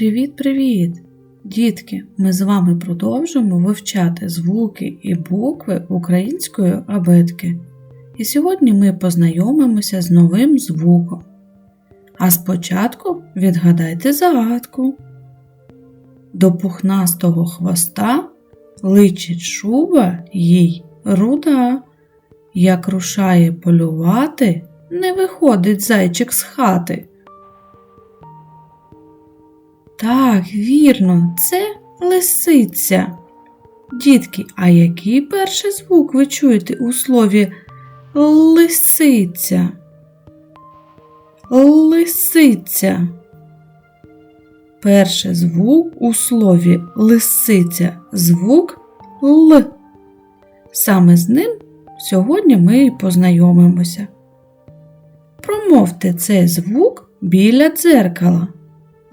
Привіт-привіт! Дітки! Ми з вами продовжуємо вивчати звуки і букви української абетки. І сьогодні ми познайомимося з новим звуком. А спочатку відгадайте загадку. До пухнастого хвоста личить шуба їй руда. Як рушає полювати, не виходить зайчик з хати. Так, вірно, це лисиця. Дітки, а який перший звук ви чуєте у слові лисиця? Лисиця. Перший звук у слові лисиця звук Л. Саме з ним сьогодні ми і познайомимося. Промовте цей звук біля дзеркала.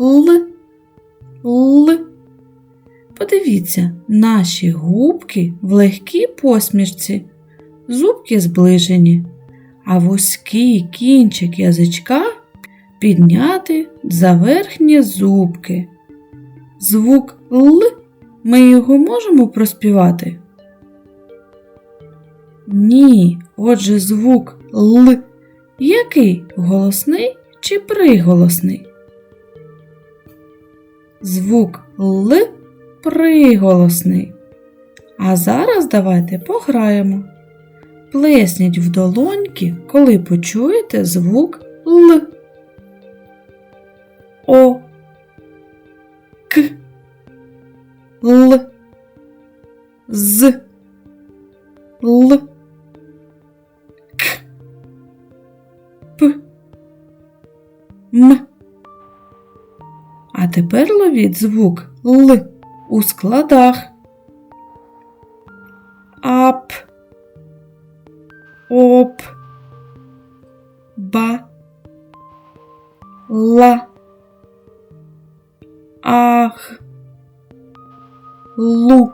Л. Л. Подивіться, наші губки в легкій посмішці, зубки зближені, а вузький кінчик язичка підняти за верхні зубки. Звук Л ми його можемо проспівати? Ні, отже, звук Л який голосний чи приголосний? Звук Л приголосний. А зараз давайте пограємо. Плесніть в долоньки, коли почуєте звук Л. О. К. Л. З. Л. К. П. М. Тепер ловіть звук Л у складах. Ап, оп, ба, ла, ах, лу,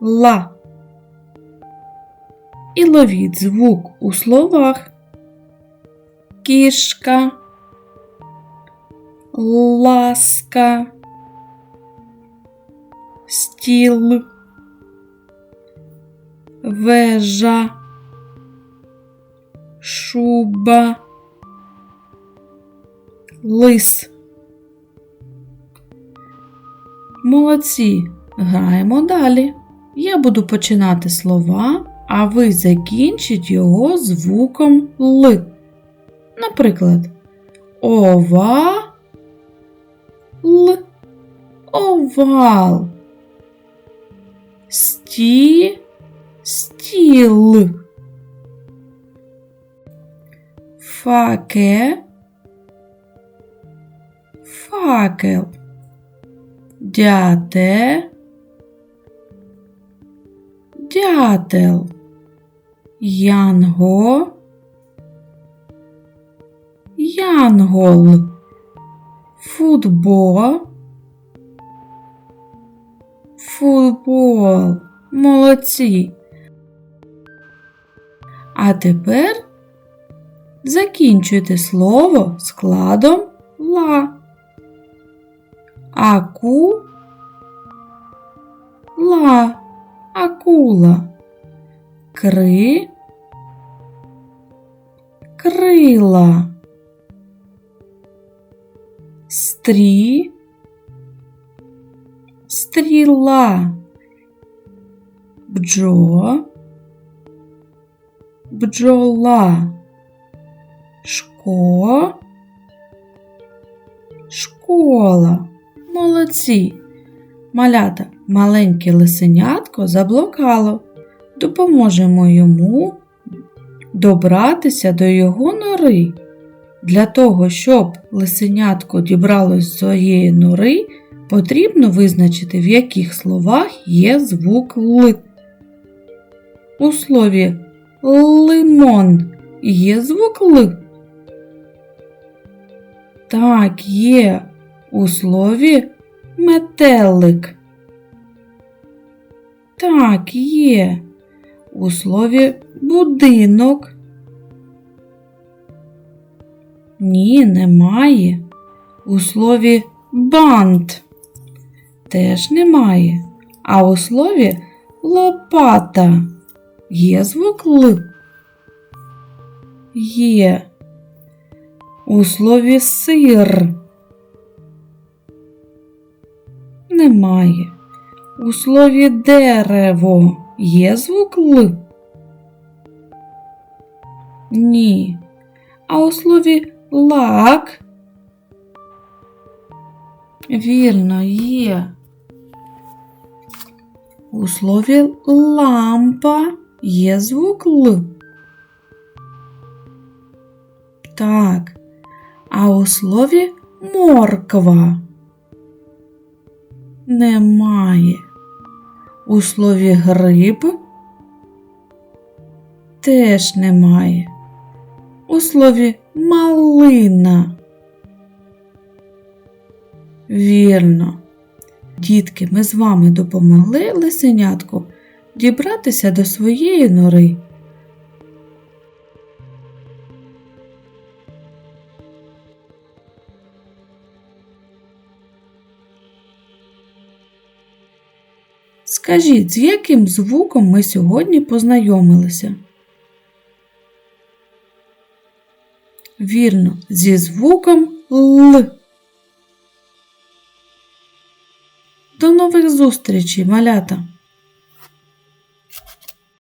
ла. І ловіть звук у словах. Кішка ласка, стіл, вежа, шуба, лис. Молодці, граємо далі. Я буду починати слова, а ви закінчіть його звуком Л. Наприклад, ова Л. Овал. Сті. Стіл. Факе. Факел. Дяте. Дятел. Янго. Янгол футбол. Футбол. Молодці. А тепер закінчуйте слово складом ла. Аку ла. Акула. Кри. Крила стрі, стріла, бджо, бджола, шко, школа. Молодці. Малята маленьке лисенятко заблокало. Допоможемо йому добратися до його нори. Для того, щоб лисенятко дібралось з своєї нори, потрібно визначити, в яких словах є звук Л. У слові лимон є звук Л. Так, є у слові метелик. Так, є у слові будинок. Ні, немає. У слові бант теж немає. А у слові лопата є звук Л. Є. У слові сир немає. У слові дерево є звук Л? Ні. А у слові лак? Вірно, є. У слові лампа є звук Л. Так. А у слові морква немає. У слові гриб теж немає. У слові малина. Вірно. Дітки, ми з вами допомогли лисенятку дібратися до своєї нори. Скажіть, з яким звуком ми сьогодні познайомилися? Вірно, зі звуком Л. До нових зустрічей, малята!